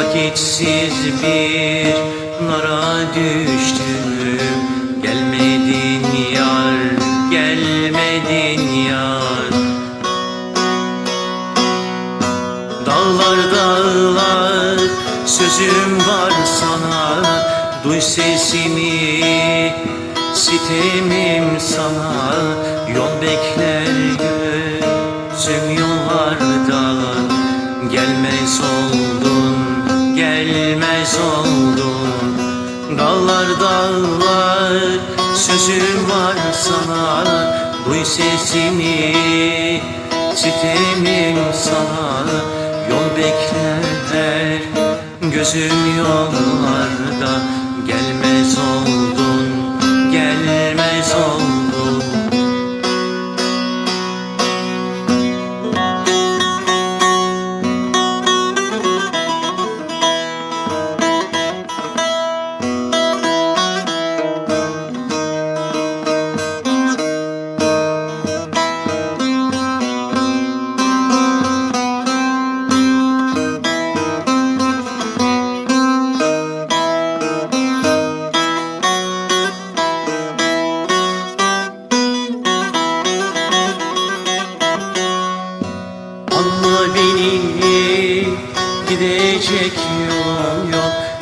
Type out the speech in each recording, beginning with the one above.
Vakitsiz bir nara düştüm. Gelmedin yar, gelmedin yar. Dağlar dağlar sözüm var sana. Duy sesimi sitemim sana. Yol bekler Dağlar dağlar sözüm var sana. Duy sesimi sitemim sana. Yol bekler gözüm yollarda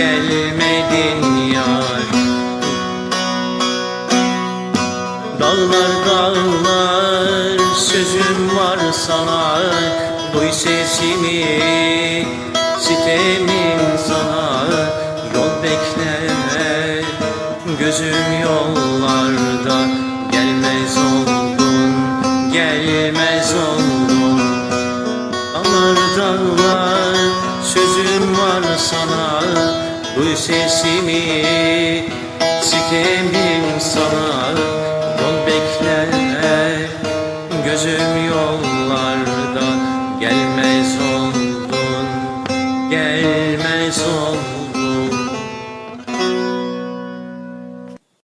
gelmedin yar. Dağlar dağlar sözüm var sana. Duy sesimi sitemim sana. Yol bekler gözüm yollarda. Gelmez oldun gelmez oldun Dağlar dağlar sözüm var sana Duy sesimi sana